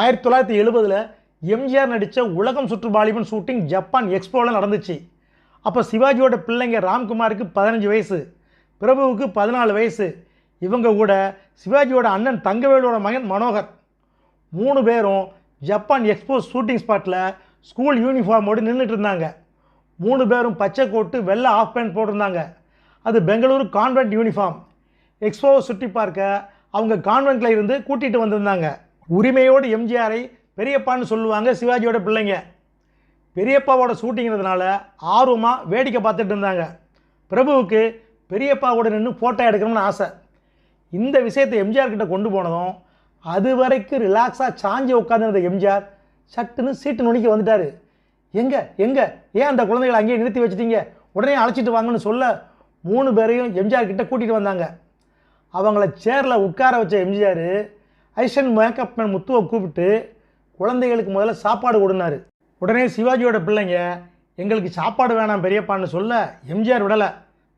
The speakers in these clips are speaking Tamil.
ஆயிரத்தி தொள்ளாயிரத்தி எழுபதில் எம்ஜிஆர் நடித்த உலகம் சுற்றுபாலிபன் ஷூட்டிங் ஜப்பான் எக்ஸ்போவில் நடந்துச்சு. அப்போ சிவாஜியோட பிள்ளைங்க ராம்குமாருக்கு பதினஞ்சு வயசு பிரபுவுக்கு பதினாலு வயசு. இவங்க கூட சிவாஜியோட அண்ணன் தங்கவேலோட மகன் மனோகர். மூணு பேரும் ஜப்பான் எக்ஸ்போ ஷூட்டிங் ஸ்பாட்டில் ஸ்கூல் யூனிஃபார்மோடு நின்றுட்டு இருந்தாங்க. மூணு பேரும் பச்சை கோட்டு வெள்ளை ஆஃப் பேண்ட் போட்டிருந்தாங்க. அது பெங்களூரு கான்வென்ட் யூனிஃபார்ம். எக்ஸ்போவை சுற்றி பார்க்க அவங்க கான்வென்ட்டில் இருந்து கூட்டிகிட்டு வந்திருந்தாங்க. உரிமையோடு எம்ஜிஆரை பெரியப்பான்னு சொல்லுவாங்க சிவாஜியோட பிள்ளைங்க. பெரியப்பாவோட ஷூட்டிங்கிறதுனால ஆர்வமாக வேடிக்கை பார்த்துட்டு இருந்தாங்க. பிரபுவுக்கு பெரியப்பாவோட நின்று ஃபோட்டோ எடுக்கணும்னு ஆசை. இந்த விஷயத்தை எம்ஜிஆர் கிட்ட கொண்டு போனதும் அது வரைக்கும் ரிலாக்ஸாக சாஞ்சி உட்காந்துருந்த எம்ஜிஆர் சட்டுன்னு சீட்டு நுணுக்கி வந்துட்டார். எங்கே எங்கே? ஏன் அந்த குழந்தைகளை அங்கேயே நிறுத்தி வச்சிட்டீங்க? உடனே அழைச்சிட்டு வாங்கன்னு சொல்ல மூணு பேரையும் எம்ஜிஆர் கிட்ட கூட்டிகிட்டு வந்தாங்க. அவங்கள சேரில் உட்கார வச்ச எம்ஜிஆர் ஐஷன் மேக்கப் மேன் முத்துவை கூப்பிட்டு குழந்தைகளுக்கு முதல்ல சாப்பாடு கொடுனாரு. உடனே சிவாஜியோட பிள்ளைங்க எங்களுக்கு சாப்பாடு வேணாம் பெரியப்பான்னு சொல்ல எம்ஜிஆர் விடலை.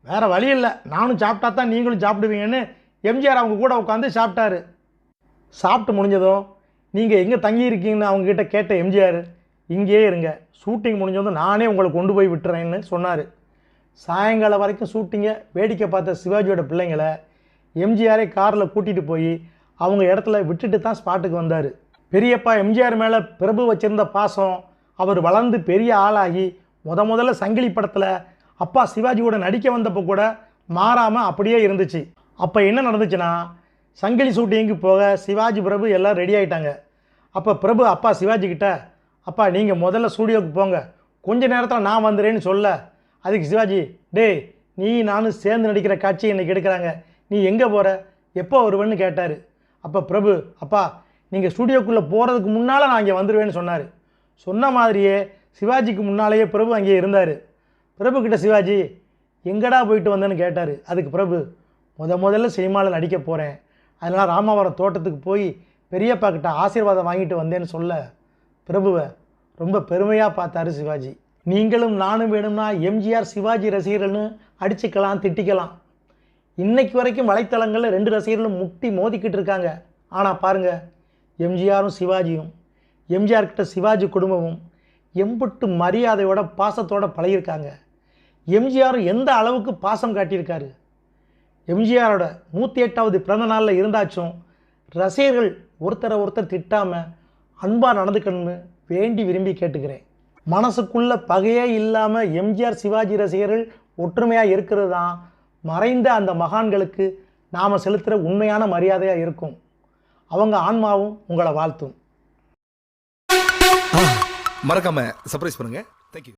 வேறு வழி இல்லை. நானும் சாப்பிட்டா தான் நீங்களும் சாப்பிடுவீங்கன்னு எம்ஜிஆர் அவங்க கூட உட்காந்து சாப்பிட்டாரு. சாப்பிட்டு முடிஞ்சதும் நீங்கள் எங்கே தங்கியிருக்கீங்கன்னு அவங்கக்கிட்ட கேட்ட எம்ஜிஆர் இங்கேயே இருங்க. ஷூட்டிங் முடிஞ்சதும் நானே உங்களை கொண்டு போய் விட்டுறேன்னு சொன்னார். சாயங்காலம் வரைக்கும் ஷூட்டிங்கை வேடிக்கை பார்த்த சிவாஜியோட பிள்ளைங்களை எம்ஜிஆரே காரில் கூட்டிகிட்டு போய் அவங்க இடத்துல விட்டுட்டு தான் ஸ்பாட்டுக்கு வந்தார். பெரியப்பா எம்ஜிஆர் மேலே பிரபு வச்சிருந்த பாசம் அவர் வளர்ந்து பெரிய ஆளாகி முத முதல்ல சங்கிலி படத்தில் அப்பா சிவாஜி கூட நடிக்க வந்தப்போ கூட மாறாமல் அப்படியே இருந்துச்சு. அப்போ என்ன நடந்துச்சுன்னா சங்கிலி ஷூட்டிங்க்கு போக சிவாஜி பிரபு எல்லாம் ரெடி ஆகிட்டாங்க அப்போ பிரபு அப்பா சிவாஜி கிட்ட அப்பா நீங்கள் முதல்ல ஸ்டூடியோவுக்கு போங்க. கொஞ்ச நேரத்தில் நான் வந்துடுறேன்னு சொல்ல. அதுக்கு சிவாஜி டேய் நீ நானும் சேர்ந்து நடிக்கிற காட்சி என்னை எடுக்கிறாங்க. நீ எங்கே போகிற எப்போ வருவேன்னு கேட்டார். அப்போ பிரபு அப்பா நீங்கள் ஸ்டூடியோக்குள்ளே போகிறதுக்கு முன்னால் நான் இங்கே வந்துடுவேன்னு சொன்னார். சொன்ன மாதிரியே சிவாஜிக்கு முன்னாலேயே பிரபு அங்கே இருந்தார். பிரபு கிட்ட சிவாஜி எங்கடா போயிட்டு வந்தேன்னு கேட்டார். அதுக்கு பிரபு முத முதல்ல சினிமாவில் நடிக்க போகிறேன் அதனால் ராமாவரம் தோட்டத்துக்கு போய் பெரியப்பா கிட்ட ஆசீர்வாதம் வாங்கிட்டு வந்தேன்னு சொல்ல. பிரபுவை ரொம்ப பெருமையாக பார்த்தாரு சிவாஜி. நீங்களும் நானும் வேணும்னா எம்ஜிஆர் சிவாஜி ரசிகர்கள்னு அடிச்சுக்கலாம் திட்டிக்கலாம். இன்னைக்கு வரைக்கும் வலைத்தளங்களில் ரெண்டு ரசிகர்களும் முட்டி மோதிக்கிட்டு இருக்காங்க. ஆனால் பாருங்கள் எம்ஜிஆரும் சிவாஜியும் எம்ஜிஆர் கிட்ட சிவாஜி குடும்பமும் எம்புட்டு மரியாதையோட பாசத்தோட பழகியிருக்காங்க. எம்ஜிஆரும் எந்த அளவுக்கு பாசம் காட்டியிருக்காரு? எம்ஜிஆரோட நூற்றி எட்டாவது பிறந்த நாளில் இருந்தாச்சும் ரசிகர்கள் ஒருத்தரை ஒருத்தர் திட்டாமல் அன்பாக நடந்துக்கணும்னு வேண்டி விரும்பி கேட்டுக்கிறேன். மனசுக்குள்ள பகையே இல்லாமல் எம்ஜிஆர் சிவாஜி ரசிகர்கள் ஒற்றுமையாக இருக்கிறது தான் மறைந்த அந்த மகான்களுக்கு நாம் செலுத்துகிற உண்மையான மரியாதையாக இருக்கும். அவங்க ஆன்மாவும் உங்களை வாழ்த்தும். மறக்காம சர்ப்ரைஸ் பண்ணுங்க. தேங்க்யூ